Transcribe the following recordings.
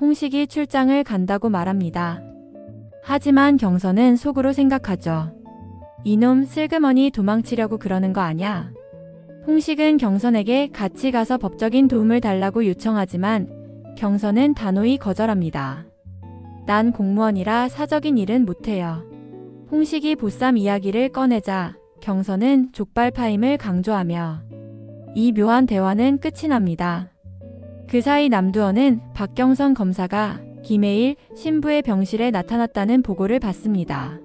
홍식이 출장을 간다고 말합니다. 하지만 경선은 속으로 생각하죠. 이놈 슬그머니 도망치려고 그러는 거 아냐? 홍식은 경선에게 같이 가서 법적인 도움을 달라고 요청하지만 경선은 단호히 거절합니다. 난 공무원이라 사적인 일은 못해요. 홍식이 보쌈 이야기를 꺼내자 경선은 족발 파임을 강조하며 이 묘한 대화는 끝이 납니다. 그 사이 남두원은 박경선 검사가 김해일 신부의 병실에 나타났다는 보고를 받습니다.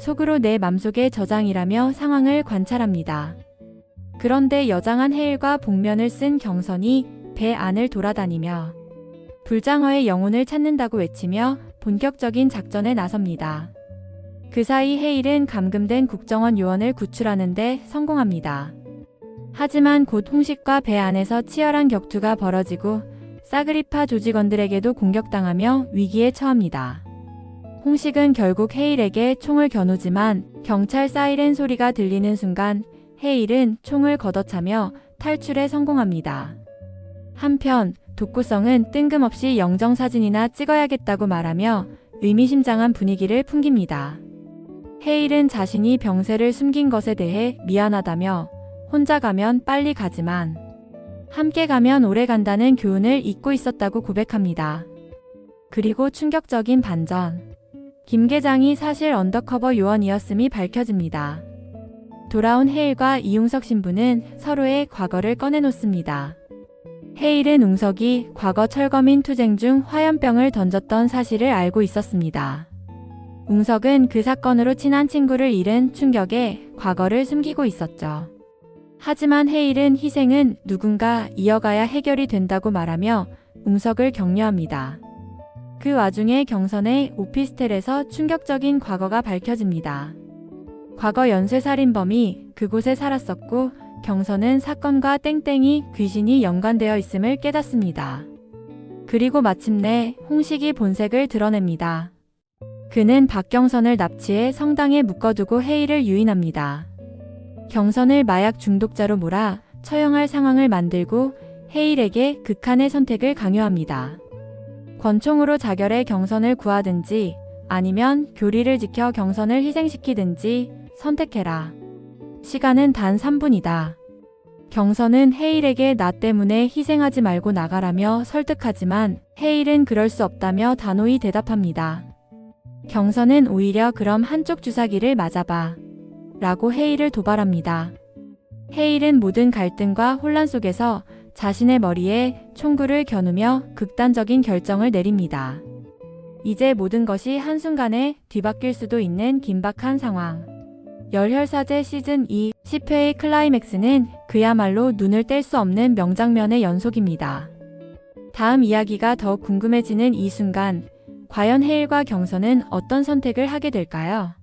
속으로 내 맘속의 저장이라며 상황을 관찰합니다. 그런데 여장한 해일과 복면을 쓴 경선이 배 안을 돌아다니며 불장어의 영혼을 찾는다고 외치며 본격적인 작전에 나섭니다. 그 사이 해일은 감금된 국정원 요원을 구출하는데 성공합니다. 하지만 곧 홍식과 배 안에서 치열한 격투가 벌어지고 사그리파 조직원들에게도 공격당하며 위기에 처합니다. 홍식은 결국 헤일에게 총을 겨누지만 경찰 사이렌 소리가 들리는 순간 헤일은 총을 걷어차며 탈출에 성공합니다. 한편 독구성은 뜬금없이 영정사진이나 찍어야겠다고 말하며 의미심장한 분위기를 풍깁니다. 헤일은 자신이 병세를 숨긴 것에 대해 미안하다며 혼자 가면 빨리 가지만 함께 가면 오래 간다는 교훈을 잊고 있었다고 고백합니다. 그리고 충격적인 반전. 김 계장이 사실 언더커버 요원이었음이 밝혀집니다. 돌아온 헤일과 이용석 신부는 서로의 과거를 꺼내놓습니다. 헤일은 웅석이 과거 철거민 투쟁 중 화염병을 던졌던 사실을 알고 있었습니다. 웅석은 그 사건으로 친한 친구를 잃은 충격에 과거를 숨기고 있었죠. 하지만 헤일은 희생은 누군가 이어가야 해결이 된다고 말하며 웅석을 격려합니다. 그 와중에 경선의 오피스텔에서 충격적인 과거가 밝혀집니다. 과거 연쇄살인범이 그곳에 살았었고 경선은 사건과 땡땡이 귀신이 연관되어 있음을 깨닫습니다. 그리고 마침내 홍식이 본색을 드러냅니다. 그는 박경선을 납치해 성당에 묶어두고 해일을 유인합니다. 경선을 마약 중독자로 몰아 처형할 상황을 만들고 해일에게 극한의 선택을 강요합니다. 권총으로 자결해 경선을 구하든지 아니면 교리를 지켜 경선을 희생시키든지 선택해라. 시간은 단 3분이다. 경선은 헤일에게 나 때문에 희생하지 말고 나가라며 설득하지만 헤일은 그럴 수 없다며 단호히 대답합니다. 경선은 오히려 그럼 한쪽 주사기를 맞아봐. 라고 헤일을 도발합니다. 헤일은 모든 갈등과 혼란 속에서 자신의 머리에 총구를 겨누며 극단적인 결정을 내립니다. 이제 모든 것이 한순간에 뒤바뀔 수도 있는 긴박한 상황. 열혈사제 시즌 2 10회의 클라이맥스는 그야말로 눈을 뗄 수 없는 명장면의 연속입니다. 다음 이야기가 더 궁금해지는 이 순간, 과연 헤일과 경선은 어떤 선택을 하게 될까요?